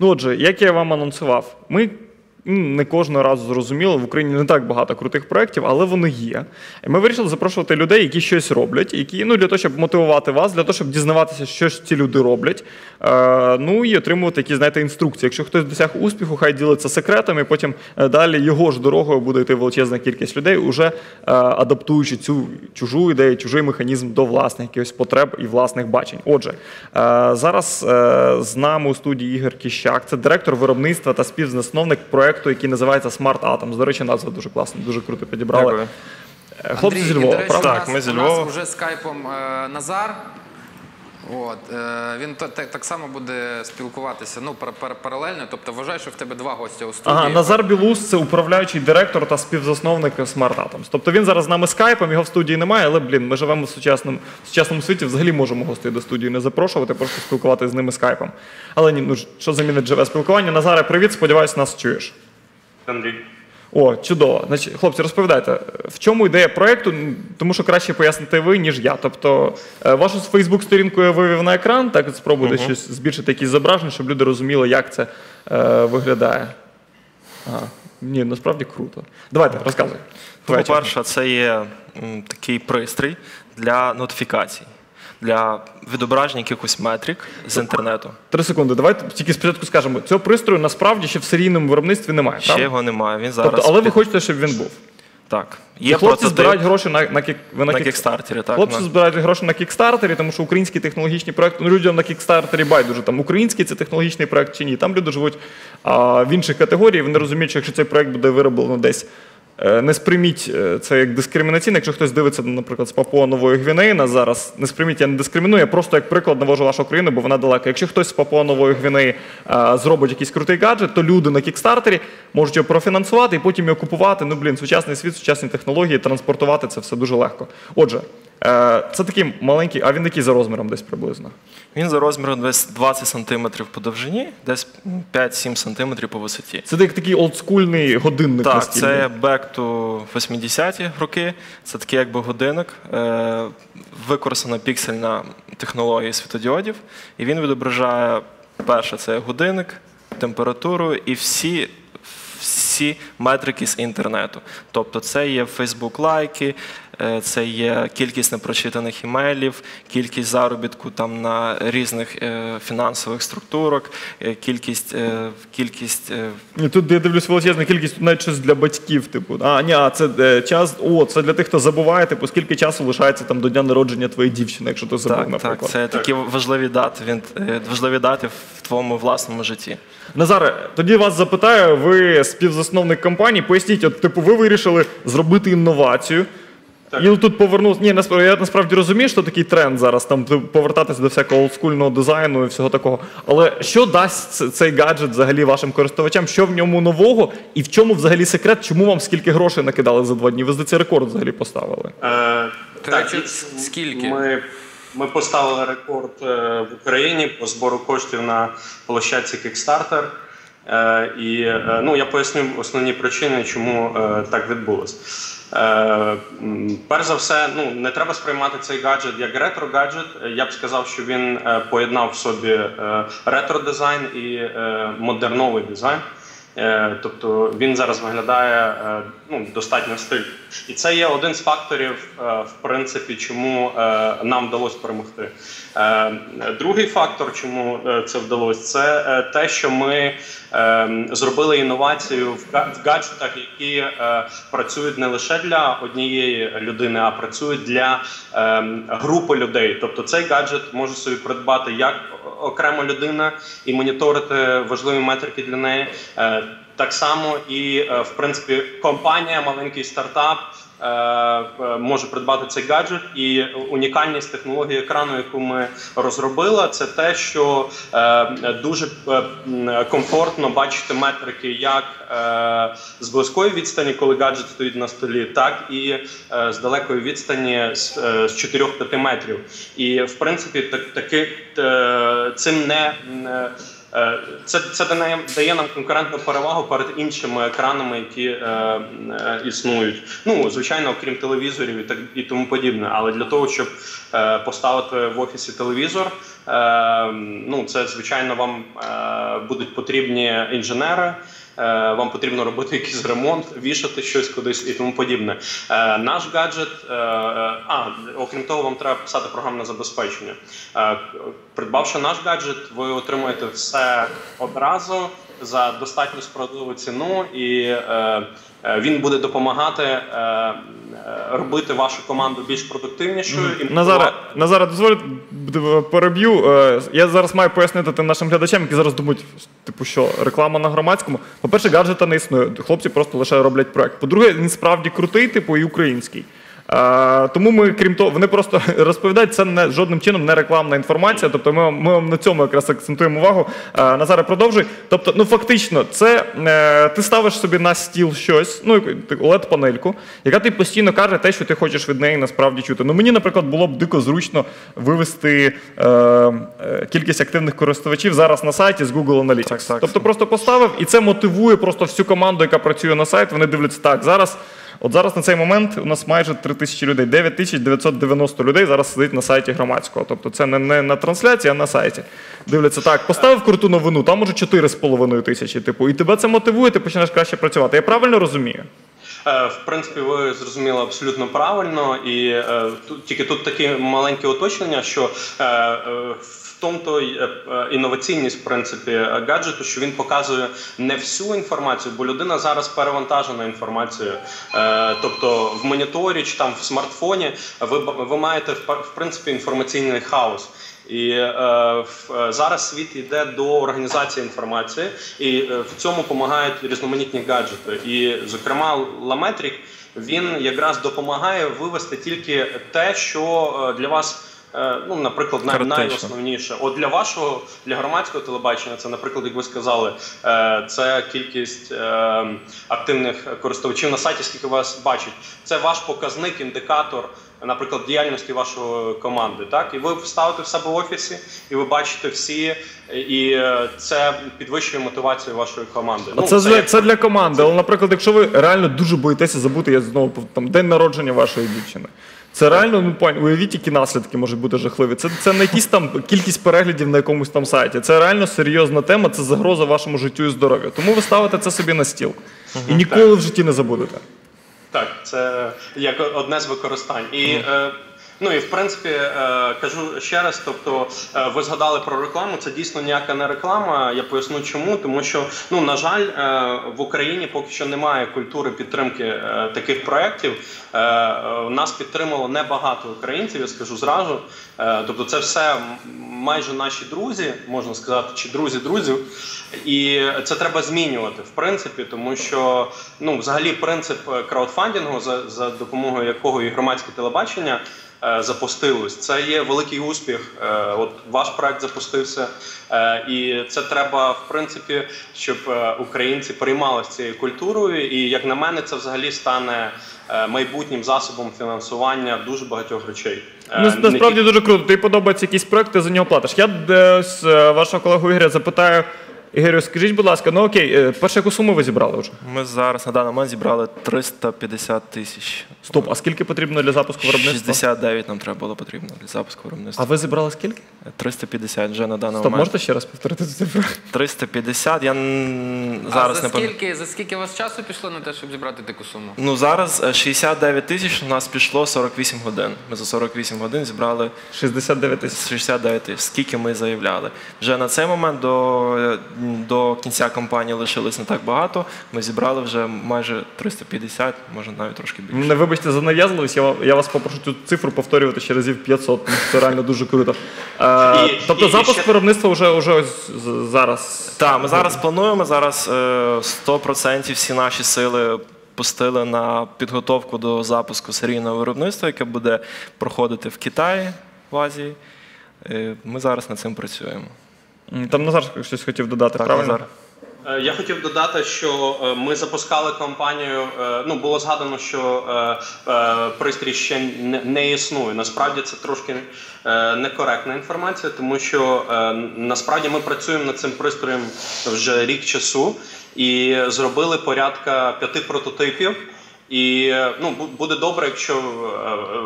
Ну отже, як я вам анонсував, ми не кожного разу зрозуміло, в Україні не так багато крутих проєктів, але вони є. І ми вирішили запрошувати людей, які щось роблять, які ну для того, щоб мотивувати вас, для того, щоб дізнаватися, що ж ці люди роблять. Е, Ну і отримувати якісь знаєте, інструкції. Якщо хтось досяг успіху, хай ділиться секретами. Потім е, далі його ж дорогою буде йти величезна кількість людей, уже е, адаптуючи цю чужу ідею, чужий механізм до власних якихось потреб і власних бачень. Отже, е, зараз е, з нами у студії Ігор Кіщак, це директор виробництва та співзасновник проекту який називається Smart Atoms. До речі, назва дуже класна, дуже круто підібрали. Дякую. Е, Хлопці Андрій, з Львова, і, до речі, правда? у Так, нас, ми зі у Львова. нас вже скайпом е, Назар. От, е, він то, так, так само буде спілкуватися ну, пар- пар- паралельно. Тобто вважай, що в тебе два гостя у студії. Ага, Назар Білус це управляючий директор та співзасновник Smart Atoms. Тобто він зараз з нами скайпом, його в студії немає, але блін, ми живемо в сучасному, в сучасному світі, взагалі можемо гостей до студії не запрошувати, просто спілкуватися з ними скайпом. Але ні, ну ж, що замінить живе спілкування? Назаре, привіт, сподіваюся, нас чуєш. Андрій. О, чудово. Значить, хлопці, розповідайте, в чому ідея проєкту, тому що краще пояснити ви, ніж я. Тобто, е, вашу Фейсбук-сторінку я вивів на екран, так спробуйте щось збільшити якісь зображення, щоб люди розуміли, як це е, виглядає. Ага. Ні, насправді круто. Давайте, розказуй. По-перше, це є м, такий пристрій для нотифікацій, для відображення якихось метрик з інтернету. Три секунди. Давайте тільки спочатку скажемо, цього пристрою насправді ще в серійному виробництві немає. Ще правда? його немає. Він зараз Тобто, але ви хочете, щоб він був. так. І Є хлопці прототип збирають гроші на, на, кік- ви на кікстартері. Так, Хлопці на- збирають гроші на кікстартері, тому що українські технологічні проекти, ну людям на кікстартері байдуже, там український це технологічний проект чи ні. Там люди живуть а, в інших категоріях, вони розуміють, що якщо цей проект буде вироблено десь. Е, Не сприйміть е, це як дискримінаційне. Якщо хтось дивиться, наприклад, з Папуа Нової Гвінеї нас зараз, не сприйміть, я не дискриміную, я просто як приклад навожу вашу країну, бо вона далека. Якщо хтось з Папуа Нової Гвінеї е, зробить якийсь крутий гаджет, то люди на кікстартері можуть його профінансувати і потім його купувати. Ну, блін, сучасний світ, сучасні технології, транспортувати це все дуже легко. Отже, це такий маленький, а він який за розміром десь приблизно. Він за розміром десь 20 см по довжині, десь 5-7 см по висоті. Це як такий олдскульний годинник Так, настільний. це back to 80-ті роки. Це такий якби годинник. Е, використана піксельна технологія світодіодів, і він відображає перше це годинник, температуру і всі. Всі метрики з інтернету. Тобто це є Facebook лайки, е, це є кількість непрочитаних імейлів, кількість заробітку там на різних е, фінансових структурах, е, кількість, е, кількість е, Тут я дивлюсь величезна кількість тут навіть щось для батьків. Типу, а ні, а це е, час. О, це для тих, хто забуває, типу, скільки часу лишається там до дня народження твоєї дівчини, якщо ти забув, Так, так, наприклад. це такі важливі дати. Він е, важливі дати в твоєму власному житті. Назаре, тоді вас запитаю, ви співзасновник компанії. Поясніть, от типу, ви вирішили зробити інновацію. І тут повернувся. Ні, насправді я насправді розумію, що такий тренд зараз там типу, повертатися до всякого олдскульного дизайну і всього такого. Але що дасть цей гаджет взагалі вашим користувачам? Що в ньому нового? І в чому взагалі секрет? Чому вам скільки грошей накидали за два дні? Ви здається, рекорд взагалі поставили. Е, так, і скільки? Ми, ми поставили рекорд е, в Україні по збору коштів на площадці Kickstarter. Е, і е, ну, я поясню основні причини, чому е, так відбулось. Е, перш за все, ну не треба сприймати цей гаджет як ретро-гаджет. Е, Я б сказав, що він е, поєднав в собі е, ретро-дизайн і е, модерновий дизайн. Е, Тобто він зараз виглядає е, ну, достатньо стильно. І це є один з факторів, е, в принципі, чому е, нам вдалося перемогти. Е, Другий фактор, чому це вдалося, це те, що ми зробили інновацію в гаджетах, які працюють не лише для однієї людини, а працюють для групи людей. Тобто цей гаджет може собі придбати як окрема людина і моніторити важливі метрики для неї. Так само і е, в принципі компанія, маленький стартап. е, е, Може придбати цей гаджет, і унікальність технології екрану, яку ми розробили, це те, що дуже комфортно бачити метрики як з близької відстані, коли гаджет стоїть на столі, так і з далекої відстані з, е, з 4-5 метрів. І в принципі, так, таки цим не. Е, Це, це дає, дає нам конкурентну перевагу перед іншими екранами, які е, е, існують. Ну, звичайно, окрім телевізорів і так і тому подібне. Але для того, щоб е, поставити в офісі телевізор, е, ну це звичайно вам е, будуть потрібні інженери. Е, Вам потрібно робити якийсь ремонт, вішати щось кудись і тому подібне. Е, Наш гаджет, е, а окрім того, вам треба писати програмне забезпечення. Придбавши наш гаджет, ви отримуєте все одразу за достатньо справедливу ціну, і е, е, він буде допомагати е, е, робити вашу команду більш продуктивнішою. і Назаре, Назаре, дозволь переб'ю. Е, Я зараз маю пояснити тим нашим глядачам, які зараз думають, типу, що реклама на громадському. По-перше, гаджета не існує. Хлопці просто лише роблять проект. По-друге, він справді крутий, типу, і український. Тому ми, крім того, вони просто розповідають, це не жодним чином не рекламна інформація. Тобто ми, ми вам на цьому якраз акцентуємо увагу. Назаре, продовжуй. Тобто, ну фактично, це е, ти ставиш собі на стіл щось, ну oled панельку яка тобі постійно каже те, що ти хочеш від неї насправді чути. Ну мені, наприклад, було б дико зручно вивести е, е, кількість активних користувачів зараз на сайті з Google Analytics. Так, так. Тобто просто поставив, і це мотивує просто всю команду, яка працює на сайт. Вони дивляться так. Зараз, от зараз на цей момент у нас майже 3 тисячі людей, 9990 людей зараз сидить на сайті громадського. Тобто це не, на трансляції, а на сайті. Дивляться так, поставив круту новину, там уже 4,5 тисячі. Типу, і тебе це мотивує, ти починаєш краще працювати. Я правильно розумію? Е, В принципі, ви зрозуміли абсолютно правильно, і е, тільки тут таке маленьке уточнення, що е, е, в тому то е, е, інноваційність в принципі е, гаджету, що він показує не всю інформацію, бо людина зараз перевантажена інформацією. Тобто в моніторі чи там в смартфоні ви, ви маєте в принципі інформаційний хаос. І е, зараз світ йде до організації інформації, і в цьому допомагають різноманітні гаджети. І, зокрема, Ламетрік він якраз допомагає вивести тільки те, що для вас. Е, Ну, наприклад, най- найосновніше. От для вашого, для громадського телебачення, це, наприклад, як ви сказали, е, це кількість е, активних користувачів на сайті, скільки вас бачить. Це ваш показник, індикатор, наприклад, діяльності вашої команди. Так, і ви ставите в себе в офісі, і ви бачите всі, і це підвищує мотивацію вашої команди. А це, для, як- це для команди. Але, наприклад, якщо ви реально дуже боїтеся забути, я знову там день народження вашої дівчини. Це реально, ну пані, уявіть, які наслідки можуть бути жахливі. Це, це не якісь там кількість переглядів на якомусь там сайті. Це реально серйозна тема, це загроза вашому життю і здоров'ю. Тому ви ставите це собі на стіл. І ніколи в житті не забудете. Так, це як одне з використань. І, е, ну і в принципі е, кажу ще раз: тобто, е, ви згадали про рекламу. Це дійсно ніяка не реклама. Я поясню чому. Тому що ну на жаль, е, в Україні поки що немає культури підтримки таких проєктів. Нас підтримало небагато українців, я скажу зразу. Тобто, це все майже наші друзі, можна сказати, чи друзі друзів. І це треба змінювати, в принципі, тому що ну, взагалі, принцип краудфандингу, за, за допомогою якого і громадське телебачення запустилось, це є великий успіх. Е, от ваш проект запустився, е, і це треба, в принципі, щоб е, українці переймалися цією культурою. І як на мене, це взагалі стане е, майбутнім засобом фінансування дуже багатьох речей. Е, Ну, насправді дуже круто. Тобі подобається якийсь проект, ти за нього платиш. Я е, вашого колегу Ігоря запитаю. Ігорю, скажіть, будь ласка, ну окей, е, перше, яку суму ви зібрали вже? Ми зараз на даний момент зібрали 350 тисяч. Стоп, а скільки потрібно для запуску виробництва? 69 нам треба було потрібно для запуску А ви зібрали скільки? 350 вже на даний Стоп, момент. можете ще раз повторити цю цифру? 350, я А зараз за не пам'ятаю. скільки, за скільки у вас часу пішло на те, щоб зібрати таку суму? Ну зараз е, 69 тисяч, у нас пішло 48 годин. Ми за 48 годин зібрали 69 тисяч. 69 тисяч, скільки ми заявляли. Вже на цей момент до, е, до кінця кампанії лишилось не так багато. Ми зібрали вже майже 350, може навіть трошки більше. Не вибачте за нав'язливість, я, я вас попрошу цю цифру повторювати ще разів 500, тому що це реально дуже круто. Е, І- тобто і- і запуск ще- виробництва вже, вже ось з- зараз. Так, ми зараз плануємо зараз е, 100% всі наші сили. Пустили на підготовку до запуску серійного виробництва, яке буде проходити в Китаї в Азії. Е, Ми зараз над цим працюємо. Там Назар щось хотів додати, Так, правильно? Назар. Е, Я хотів додати, що е, ми запускали кампанію. е, Ну було згадано, що пристрій ще не, існує. Насправді це трошки некоректна інформація, тому що насправді ми працюємо над цим пристроєм вже рік часу і зробили порядка п'яти прототипів. І ну бу- буде добре, якщо е,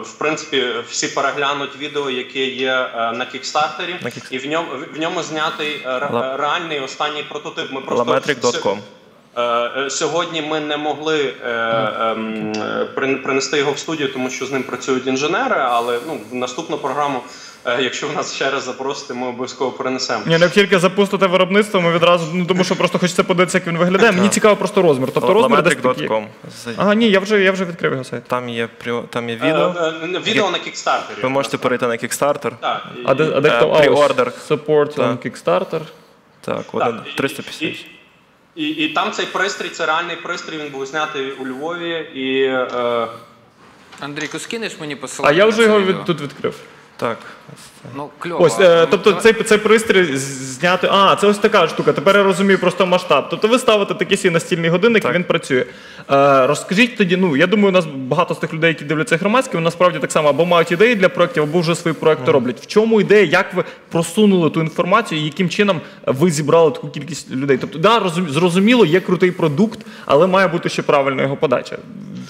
в принципі всі переглянуть відео, яке є е, на кікстартері, На Kickstarter. і в ньому в ньому знятий е, Ла- реальний останній прототип. Ми просто Lametric.com. Сьогодні ми не могли е, ем, е, принести його в студію, тому що з ним працюють інженери. Але ну в наступну програму, якщо ви нас ще раз запросите, ми обов'язково принесемо. Ні, ну як тільки запустите виробництво, ми відразу, ну тому що просто хочеться подивитися, як він виглядає. Мені цікаво просто розмір. Тобто розмір десь такий. Ага, ні, я вже, я вже відкрив його сайт. Там є там є Е, відео. е, Відео на кікстартері. Ви можете перейти на Kickstarter. Так, А де, а де Е, хто? Pre-order. Support on. Kickstarter. Так, один 350. І, і, там цей пристрій, це реальний пристрій. Він був знятий у Львові і. Е, Андрійку, скинеш мені посилання? А я вже його від, тут відкрив. Так. Ну, кльово. Ось, е, Ну, тобто цей, цей пристрій зняти. А, це ось така штука. Тепер я розумію просто масштаб. Тобто ви ставите такий свій настільний годинник, Так. і він працює. Е, розкажіть тоді, ну я думаю, у нас багато з тих людей, які дивляться громадське, вони насправді так само або мають ідеї для проєктів, або вже свої проекти роблять. В чому ідея, як ви просунули ту інформацію, і яким чином ви зібрали таку кількість людей? Тобто, да, розум- зрозуміло, є крутий продукт, але має бути ще правильна його подача.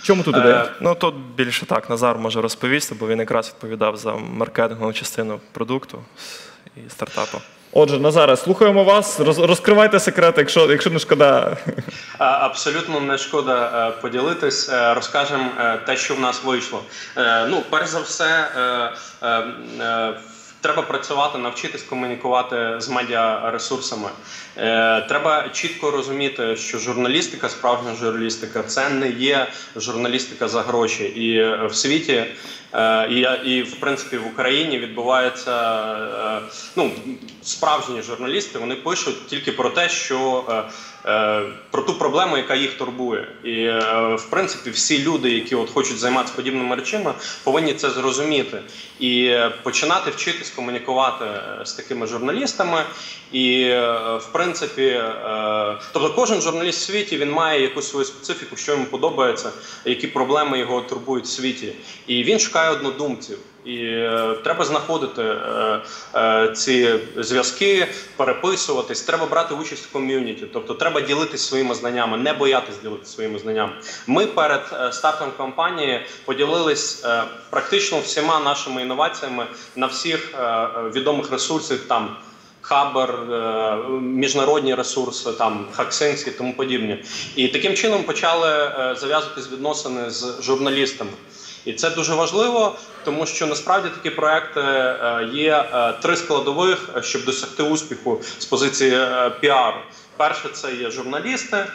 Чому тут ідея? Ну тут більше так Назар може розповісти, бо він якраз відповідав за маркетингову частину продукту і стартапу. Отже, Назаре, слухаємо вас. Розкривайте секрети, якщо, якщо не шкода. Абсолютно не шкода е, поділитись. Е, Розкажемо е, те, що в нас вийшло. Ну, перш за все, треба працювати, навчитись комунікувати з медіаресурсами. Е, Треба чітко розуміти, що журналістика, справжня журналістика, це не є журналістика за гроші. І е, в світі, е, і, в принципі в Україні відбувається ну, справжні журналісти. Вони пишуть тільки про те, що про ту проблему, яка їх турбує. І в принципі, всі люди, які от хочуть займатися подібними речами, повинні це зрозуміти і починати вчитись комунікувати з такими журналістами. І в принципі, е, тобто кожен журналіст в світі він має якусь свою специфіку, що йому подобається, які проблеми його турбують в світі. І він шукає однодумців. І е, треба знаходити е, ці зв'язки, переписуватись. Треба брати участь в ком'юніті. Тобто, треба ділитись своїми знаннями, не боятись ділитися своїми знаннями. Ми перед стартом кампанії поділились практично всіма нашими інноваціями на всіх відомих ресурсах там. Хабер, е, міжнародні ресурси, там Хаксинські тому подібне. І таким чином почали е, зав'язуватись відносини з журналістами. І це дуже важливо, тому що насправді такі проекти е, є три складових, щоб досягти успіху з позиції піару. Перше це є журналісти,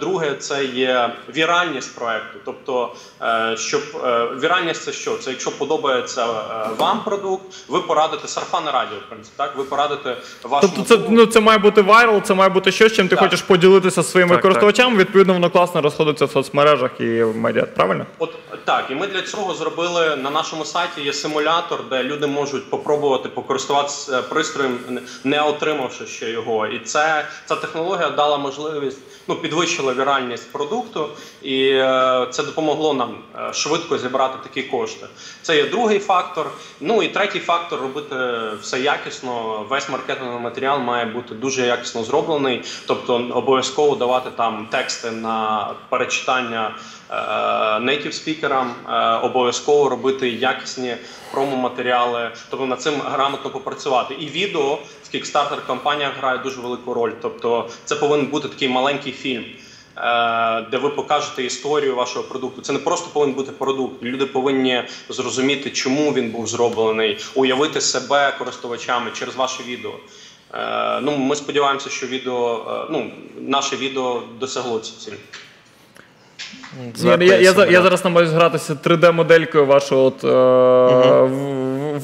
друге це є віральність проекту. Тобто, е, щоб е, віральність це що? Це якщо подобається е, вам продукт, ви порадите сарафанне радіо, в принципі, так ви порадите вашому Тобто, це ну це має бути вайрал, це має бути щось, чим ти Так. хочеш поділитися зі своїми Так, користувачами. Відповідно, воно класно розходиться в соцмережах і в медіа. Правильно? От так, і ми для цього зробили на нашому сайті є симулятор, де люди можуть попробувати покористуватися пристроєм, не отримавши ще його. І це ця технологія дала можливість, ну підвищила віральність продукту, і е, це допомогло нам е, швидко зібрати такі кошти. Це є другий фактор. Ну і третій фактор робити все якісно. Весь маркетинговий матеріал має бути дуже якісно зроблений, тобто обов'язково давати там тексти на перечитання е, native спікерам, обов'язково робити якісні промо-матеріали, тобто над цим грамотно попрацювати. І відео Kickstarter компаніях грає дуже велику роль. Тобто, це повинен бути такий маленький фільм. е, Де ви покажете історію вашого продукту. Це не просто повинен бути продукт. Люди повинні зрозуміти, чому він був зроблений, уявити себе користувачами через ваше відео. Е, Ну, ми сподіваємося, що відео, е, ну, наше відео досягло цю ціль. Ні, я, я, я зараз намагаюся гратися 3D-моделькою вашого от, в-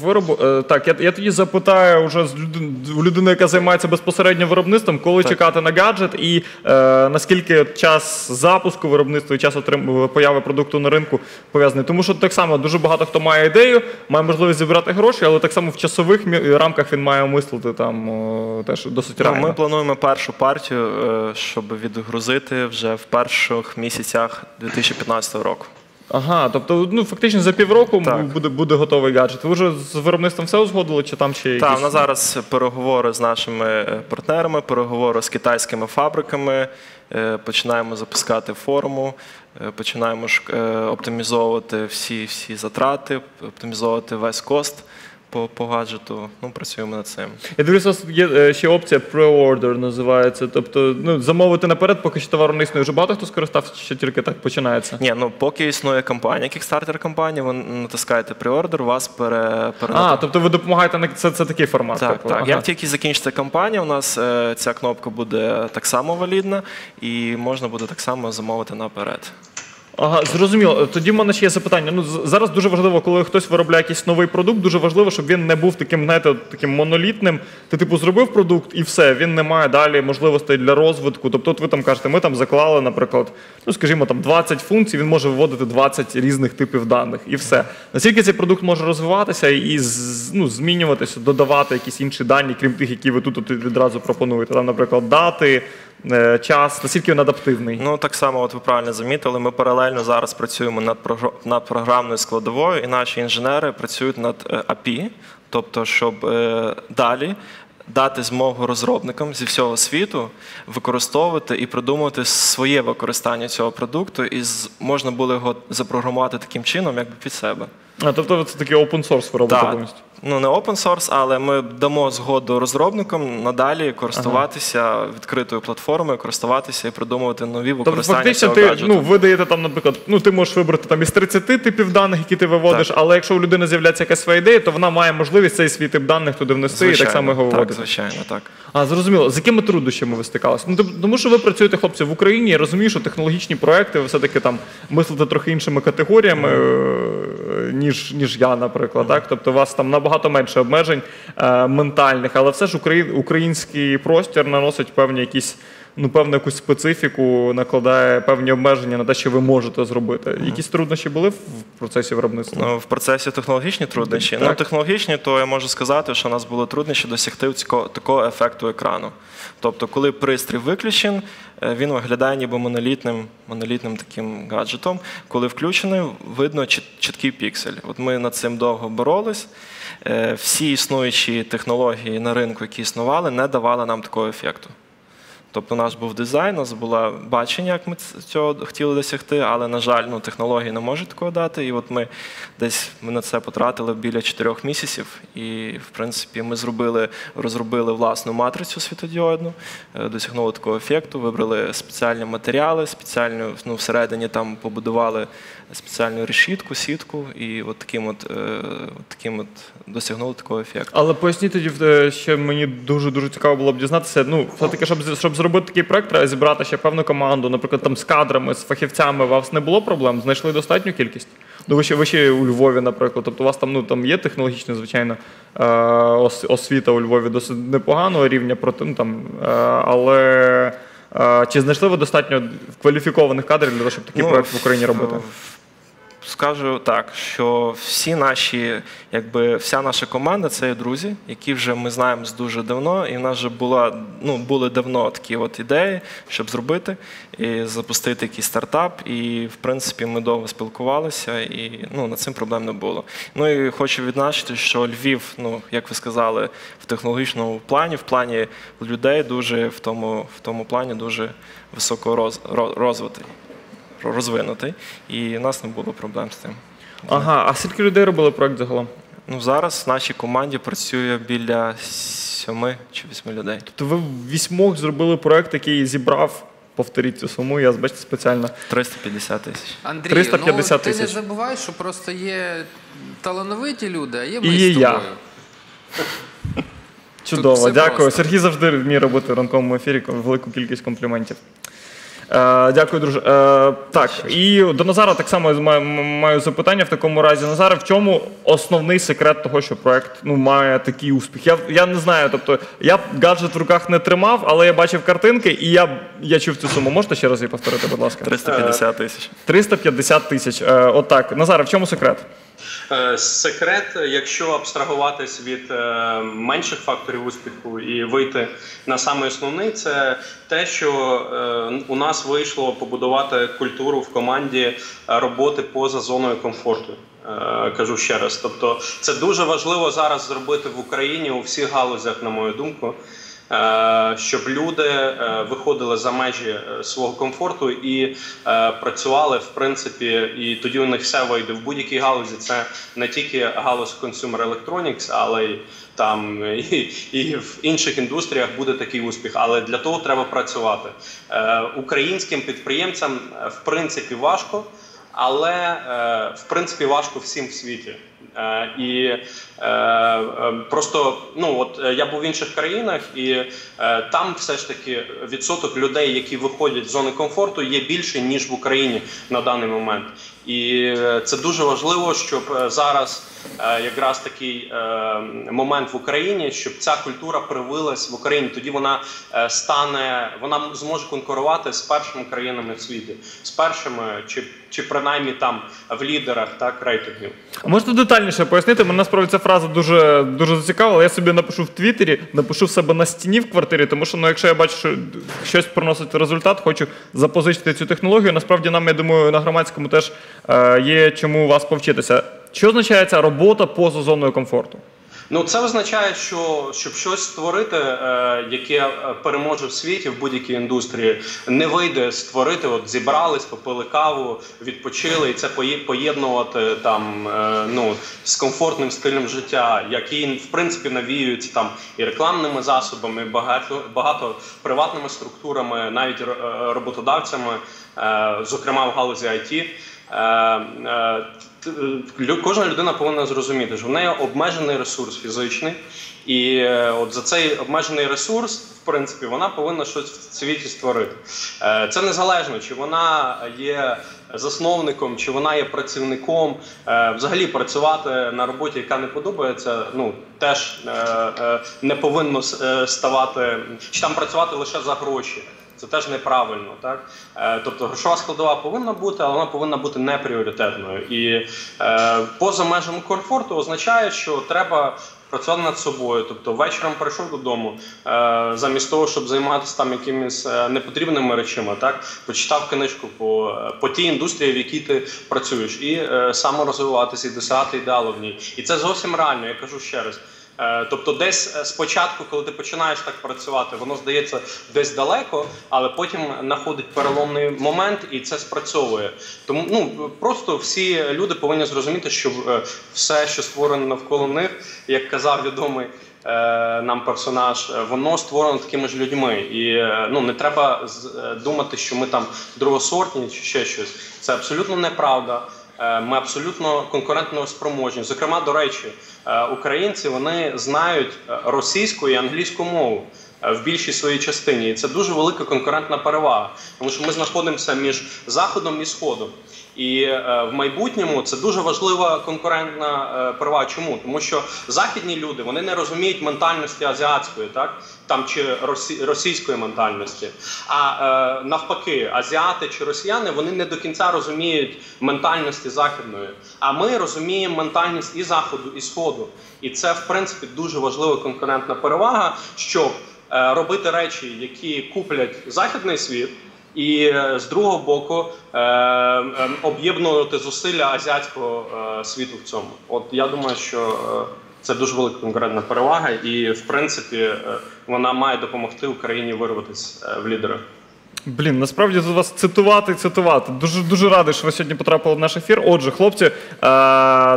виробу. Е, Так, я, я тоді запитаю вже з люди, людини, яка займається безпосередньо виробництвом, коли чекати на гаджет і е, наскільки час запуску виробництва і час отрим... появи продукту на ринку пов'язаний. Тому що так само дуже багато хто має ідею, має можливість зібрати гроші, але так само в часових мі- рамках він має мислити там о, теж досить реально. ми плануємо першу партію, е, щоб відгрузити вже в перших місяцях 2015 року. Ага, тобто, ну фактично за півроку Так. буде, буде готовий гаджет. Ви вже з виробництвом все узгодили, чи там ще якісь? Так, у нас зараз переговори з нашими е, партнерами, переговори з китайськими фабриками. е, Починаємо запускати форму, е, починаємо оптимізовувати всі, всі затрати, оптимізовувати весь кост по, по гаджету. Ну, працюємо над цим. Я дивлюся, у вас є е, ще опція pre-order називається. Тобто, ну, замовити наперед, поки що товару не існує. Вже багато хто скористався, чи тільки так починається. Ні, ну поки існує компанія, Kickstarter компанія, ви натискаєте преордер, вас пере, пере... А, тобто ви допомагаєте на це, це такий формат. Так, типу, так. ага. Як тільки закінчиться кампанія, у нас е, ця кнопка буде так само валідна, і можна буде так само замовити наперед. Ага, зрозуміло. Тоді в мене ще є запитання. Ну зараз дуже важливо, коли хтось виробляє якийсь новий продукт, дуже важливо, щоб він не був таким, знаєте, таким монолітним. Ти типу зробив продукт і все. Він не має далі можливостей для розвитку. Тобто, от ви там кажете, ми там заклали, наприклад, ну скажімо, там 20 функцій, він може виводити 20 різних типів даних, і все. Наскільки цей продукт може розвиватися і ну, змінюватися, додавати якісь інші дані, крім тих, які ви тут відразу пропонуєте. Там, наприклад, дати, час, наскільки він адаптивний. Ну так само, от ви правильно замітили. Ми паралельно зараз працюємо над над програмною складовою, і наші інженери працюють над е, API, тобто, щоб е, далі. Дати змогу розробникам зі всього світу використовувати і придумувати своє використання цього продукту, і можна було його запрограмувати таким чином, якби під себе. А, тобто це такий open source ви робите Так. повністю. Ну не open source, але ми дамо згоду розробникам надалі користуватися відкритою платформою, користуватися і придумувати нові Тобто, використання фактично, цього ти гаджету. ну, ви даєте там, наприклад, ну ти можеш вибрати там із 30 типів даних, які ти виводиш, Так. але якщо у людини з'являється якась своя ідея, то вона має можливість цей свій тип даних туди внести і так само його так, виводити. звичайно, так. А зрозуміло, з якими труднощами ви стикалися? Ну тоб- тому, що ви працюєте, хлопці, в Україні. Я розумію, що технологічні проекти ви все-таки там мислите трохи іншими категоріями, е, ніж, ніж я, наприклад. Так? Тобто, у вас там набагато менше обмежень е, ментальних, але все ж Украї- український простір наносить певні якісь. Ну, певну якусь специфіку накладає певні обмеження на те, що ви можете зробити. Якісь труднощі були в процесі виробництва? Ну, в процесі технологічні труднощі. Так. Ну, технологічні, то я можу сказати, що у нас було труднощі досягти цього- такого ефекту екрану. Тобто, коли пристрій виключен, е, він виглядає ніби монолітним, монолітним таким гаджетом. Коли включений, видно чіт- чіткий піксель. От ми над цим довго боролись. Е, Всі існуючі технології на ринку, які існували, не давали нам такого ефекту. Тобто, у нас був дизайн, у нас було бачення, як ми цього хотіли досягти, але, на жаль, ну, технології не можуть такого дати. І от ми десь ми на це потратили біля чотирьох місяців. І, в принципі, ми зробили, розробили власну матрицю світодіодну, е, досягнули такого ефекту, вибрали спеціальні матеріали, спеціальну, ну, всередині там побудували спеціальну решітку, сітку, і от таким от, е, от таким от досягнули такого ефекту. Але поясніть тоді, е, ще мені дуже дуже цікаво було б дізнатися. Ну, все-таки, щоб, з- щоб зробити такий проект, треба зібрати ще певну команду, наприклад, там з кадрами, з фахівцями. У вас не було проблем? Знайшли достатню кількість? Ну, ви ще, ви ще у Львові, наприклад. Тобто, у вас там, ну, там є технологічна, звичайно, е, ос- освіта у Львові досить непоганого рівня, проте, ну, там, е, але. е, Чи знайшли ви достатньо кваліфікованих кадрів для того, щоб такий Ну, проект в Україні робити? Скажу так, що всі наші, якби вся наша команда це є друзі, які вже ми знаємо з дуже давно, і в нас вже була ну були давно такі от ідеї, щоб зробити і запустити якийсь стартап. І в принципі ми довго спілкувалися, і ну над цим проблем не було. Ну і хочу відзначити, що Львів, ну як ви сказали, в технологічному плані, в плані людей, дуже в тому, в тому плані дуже високо роз, роз- розвитий розвинутий, і в нас не було проблем з тим. Ага, а скільки людей робили проект загалом? Ну зараз в нашій команді працює біля сьоми чи восьми людей. Тобто ви в вісьмох зробили проект, який зібрав, повторіть цю суму, я бачите спеціально. 350 тисяч. Андрію, 350 ну, ти не тисяч. забувай, що просто є талановиті люди, а є ми І з є я. Чудово, дякую. просто. Сергій завжди вміє робити в ранковому ефірі велику кількість компліментів. Е, дякую, друже. Е, так, і до Назара так само маю, запитання в такому разі. Назаре, в чому основний секрет того, що проект ну, має такий успіх? Я, я не знаю, тобто я гаджет в руках не тримав, але я бачив картинки і я, я чув цю суму. Можете ще раз її повторити, будь ласка? 350 тисяч. 350 тисяч. Е, отак. Назаре, в чому секрет? Е, Секрет, якщо абстрагуватись від е, менших факторів успіху і вийти на самий основний, це те, що е, у нас вийшло побудувати культуру в команді роботи поза зоною комфорту. Кажу ще раз. Тобто, це дуже важливо зараз зробити в Україні у всіх галузях, на мою думку. Е, Щоб люди е, виходили за межі е, свого комфорту і працювали в принципі, і тоді у них все вийде в будь-якій галузі. Це не тільки галузь consumer electronics, але й там і, і в інших індустріях буде такий успіх. Але для того треба працювати. Українським підприємцям в принципі важко, але е, в принципі важко всім в світі. Е, І е, е, просто ну от я був в інших країнах, і там все ж таки відсоток людей, які виходять з зони комфорту, є більше ніж в Україні на даний момент. І е, це дуже важливо, щоб е, зараз е, якраз такий момент в Україні, щоб ця культура привилась в Україні. Тоді вона стане, вона зможе конкурувати з першими країнами в світі, з першими чи, чи принаймні там в лідерах так рейтингів. Можете детальніше пояснити? Мене насправді ця фраза дуже, дуже зацікавила. Я собі напишу в Твіттері, напишу в себе на стіні в квартирі, тому що ну, якщо я бачу, що щось приносить результат, хочу запозичити цю технологію. Насправді нам, я думаю, на громадському теж є чому вас повчитися. Що означає ця робота поза зоною комфорту? Ну, це означає, що щоб щось створити, е, яке е, переможе в світі в будь-якій індустрії, не вийде створити. От зібрались, попили каву, відпочили, і це поєднувати там е, ну з комфортним стилем життя, який в принципі навіюється там і рекламними засобами, і багато багато приватними структурами, навіть е, роботодавцями, е, зокрема в галузі IT. Е, е, Кожна людина повинна зрозуміти, що в неї обмежений ресурс фізичний, і е, от за цей обмежений ресурс, в принципі, вона повинна щось в світі створити. Це незалежно, чи вона є засновником, чи вона є працівником. Взагалі працювати на роботі, яка не подобається, ну теж не повинно ставати, чи там працювати лише за гроші. Це теж неправильно, так е, тобто грошова складова повинна бути, але вона повинна бути не пріоритетною. І е, поза межами комфорту означає, що треба працювати над собою. Тобто вечором прийшов додому, е, замість того, щоб займатися там якимись е, непотрібними речами, так почитав книжку по, по тій індустрії, в якій ти працюєш, і е, саморозвиватися, і досягати ідеалу в ній. І це зовсім реально. Я кажу ще раз. Е, Тобто, десь е, спочатку, коли ти починаєш так працювати, воно здається десь далеко, але потім знаходить переломний момент і це спрацьовує. Тому ну просто всі люди повинні зрозуміти, що е, все, що створено навколо них, як казав відомий. Нам персонаж, воно створено такими ж людьми, і ну не треба думати, що ми там другосортні чи ще щось. Це абсолютно неправда. Ми абсолютно конкурентно спроможні. Зокрема, до речі, українці вони знають е, російську і англійську мову. е, в більшій своїй частині, і це дуже велика конкурентна перевага, тому що ми знаходимося між заходом і сходом. І е, в майбутньому це дуже важлива конкурентна е, перевага. Чому? Тому що західні люди вони не розуміють ментальності азіатської, так там чи росі, російської ментальності. А е, навпаки, азіати чи росіяни вони не до кінця розуміють ментальності західної. А ми розуміємо ментальність і заходу, і сходу. І це в принципі дуже важлива конкурентна перевага, щоб е, робити речі, які куплять західний світ. І е, з другого боку е, е, об'єднувати зусилля азіатського е, світу в цьому. От я думаю, що е, це дуже велика конкурентна перевага, і в принципі е, вона має допомогти Україні вирватися е, в лідери. Блін, насправді тут вас цитувати цитувати. Дуже дуже радий, що ви сьогодні потрапили в наш ефір. Отже, хлопці, е,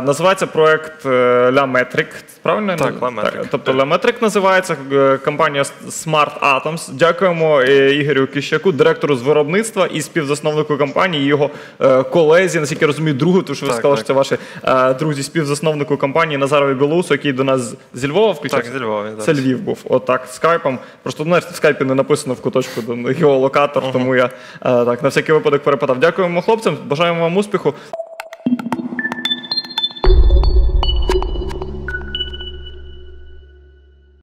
називається проект е, La Metric. Правильно? Так, La Metric. Тобто La Metric називається е, компанія Smart Atoms. Дякуємо е, Ігорю Кищаку, директору з виробництва і співзасновнику компанії, і його колезі, наскільки я розумію, другу, тому що ви Так, сказали, так. що це ваші е, друзі, співзасновнику компанії Назарові Білоусу, який до нас зі Львова включався. Так, зі Львова Це. Львів був. Отак, скайпом. Просто знаєш, в скайпі не написано в куточку там, геолокатор акумулятор, тому я е, так на всякий випадок перепитав. Дякуємо хлопцям, бажаємо вам успіху.